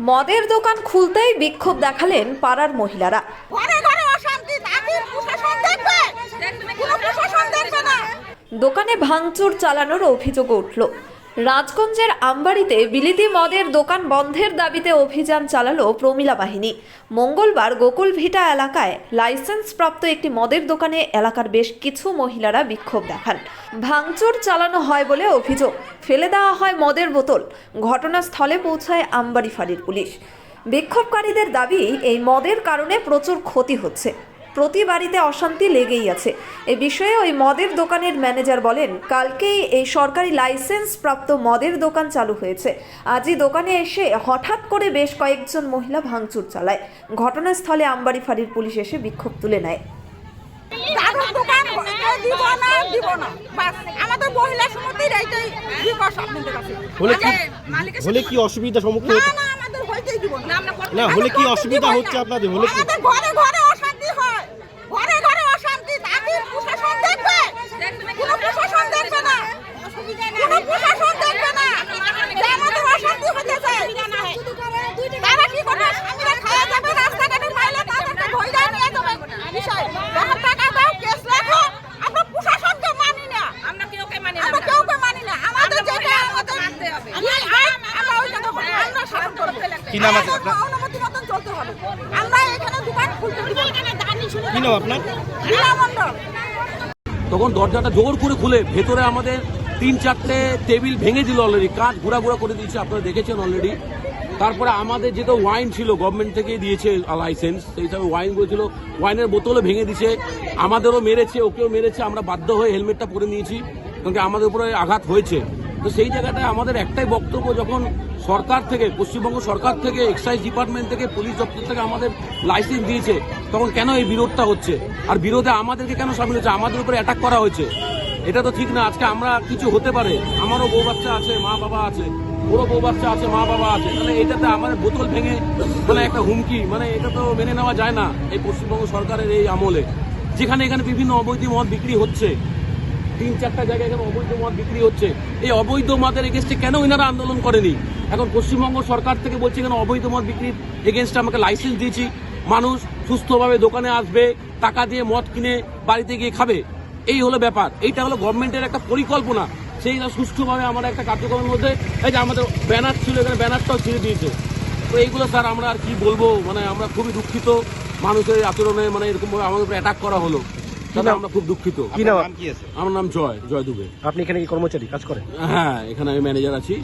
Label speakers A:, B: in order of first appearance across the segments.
A: মদের দোকান খুলতেই বিক্ষোভ দেখালেন পাড়ার মহিলারা। দোকানে ভাঙচুর চালানোর অভিযোগ উঠল। রাজগঞ্জের আমবাড়িতে বিলিতি মদের দোকান বন্ধের দাবিতে অভিযান চালালো প্রমিলা বাহিনী। মঙ্গলবার গোকুল ভিটা এলাকায় লাইসেন্সপ্রাপ্ত একটি মদের দোকানে এলাকার বেশ কিছু মহিলারা বিক্ষোভ দেখান। ভাঙচুর চালানো হয় বলে অভিযোগ। ফেলে দেওয়া হয় মদের বোতল। ঘটনাস্থলে পৌঁছায় আমবাড়ি ফাঁড়ির পুলিশ। বিক্ষোভকারীদের দাবি, এই মদের কারণে প্রচুর ক্ষতি হচ্ছে। প্রতি বাড়িতে অশান্তি লেগেই আছে। এ বিষয়ে ওই মদের দোকানের ম্যানেজার বলেন কালকেই এই সরকারি লাইসেন্স প্রাপ্ত মদের দোকান চালু হয়েছে। আজই দোকানে এসে হঠাৎ করে বেশ কয়েকজন মহিলা ভাঙচুর চালায়। ঘটনাস্থলে আমবাড়ি ফাঁড়ির পুলিশ এসে বিক্ষোভ তুলে নেয়।
B: দারুর দোকান দিব না দিব না। বাস আমাদের মহিলা সমিতির এইটাই বিকশ আপনাদের কাছে।
C: হলে কি হলে কি অসুবিধা সম্মুখীন
B: না না আমাদের হইতেই দিব। না
C: না হলে কি অসুবিধা হচ্ছে আপনাদের? হলে কি
B: আমাদের ঘরে ঘরে অশান্তি ঘরে ঘরে অশান্তি তাকে প্রশাসন দেখবে কোনো প্রশাসন দেখবে না। কোনো প্রশাসন দেখবে না। যে আমাদের অশান্তি হতেছে তারা কি করবে? স্বামীরা খাওয়া যাবে রাস্তাঘাটে পাইলে তাদেরকে ধৈর্য নিয়ে যাবে। বিষয় যখন টাকা দাও কেস রাখো আমরা প্রশাসনকে মানি না।
D: আমরা কেউকে মানি না।
B: আমরা কাউকে মানি না। আমাদের যেটা আমাদের আইন, আমরা ওইটা করব। আমরা শাসন করব।
C: কি নাম আছে
B: আমাদের অনুমতি মতন চলতে হবে। আমরা এখানে দোকান খুলতে দিব।
C: কি নাম আপনার?
B: লীলা মণ্ডল।
E: তখন দরজাটা জোর করে খুলে ভেতরে আমাদের তিন চারটে টেবিল ভেঙে দিল অলরেডি কাঁচ ঘোরা ঘোরা করে দিয়েছে, আপনারা দেখেছেন অলরেডি তারপরে আমাদের যেটা ওয়াইন ছিল গভর্নমেন্ট থেকে দিয়েছে লাইসেন্স সেই সময় ওয়াইন ছিল ওয়াইনের বোতলও ভেঙে দিছে আমাদেরও মেরেছে, ওকেও মেরেছে, আমরা বাধ্য হয়ে হেলমেটটা পরে নিয়েছি, কারণ আমাদের উপরে আঘাত হয়েছে। তো সেই জায়গাটায় আমাদের একটাই বক্তব্য, যখন সরকার থেকে, পশ্চিমবঙ্গ সরকার থেকে এক্সাইজ ডিপার্টমেন্ট থেকে পুলিশ দপ্তর থেকে আমাদের লাইসেন্স দিয়েছে, তখন কেন এই বিরোধটা হচ্ছে? আর বিরোধে আমাদেরকে কেন সামিল হচ্ছে? আমাদের উপরে অ্যাটাক করা হয়েছে। এটা তো ঠিক না। আজকে আমরা কিছু হতে পারে। আমারও বউ বাচ্চা আছে, মা বাবা আছে। ওরও বউ বাচ্চা আছে, মা বাবা আছে। তাহলে এটাতে আমাদের বোতল ভেঙে মানে একটা হুমকি মানে এটা তো মেনে নেওয়া যায় না এই পশ্চিমবঙ্গ সরকারের এই আমলে। যেখানে এখানে বিভিন্ন অবৈধ মদ বিক্রি হচ্ছে। তিন চারটা জায়গায় এখানে অবৈধ মদ বিক্রি হচ্ছে, এই অবৈধ মদের এগেনস্টে কেন ইনারা আন্দোলন করেনি? এখন পশ্চিমবঙ্গ সরকার থেকে বলছে এখানে অবৈধ মদ বিক্রির এগেনস্টে আমাকে লাইসেন্স দিয়েছি? মানুষ সুস্থভাবে দোকানে আসবে, টাকা দিয়ে মদ কিনে বাড়িতে গিয়ে খাবে। এই হলো ব্যাপার। এইটা হলো গভর্নমেন্টের একটা পরিকল্পনা। সেই সুষ্ঠুভাবে আমরা একটা কার্যক্রমের মধ্যে এই যে আমাদের ব্যানার ছিল, এখানে ব্যানারটাও ছেড়ে দিয়েছে। তো এইগুলো স্যার আমরা আর কি বলব? মানে আমরা খুবই দুঃখিত। মানুষের আচরণে মানে এরকমভাবে আমাদের উপরে অ্যাটাক করা হলো। আমরা খুব দুঃখিত।
C: কি নাম? নাম কি আছে?
E: আমার নাম জয় জয় দুবে।
C: আপনি এখানে কি কর্মচারী কাজ করেন?
E: হ্যাঁ এখানে আমি ম্যানেজার আছি।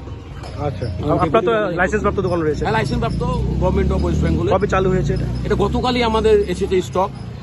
C: আচ্ছা। আপনার তো লাইসেন্স প্রাপ্ত দোকান রয়েছে।
E: লাইসেন্স প্রাপ্ত গভর্নমেন্ট অফ ওয়েস্ট বেঙ্গল
C: কবে চালু হয়েছে এটা?
E: এটা গতকালই আমাদের এসেছে স্টক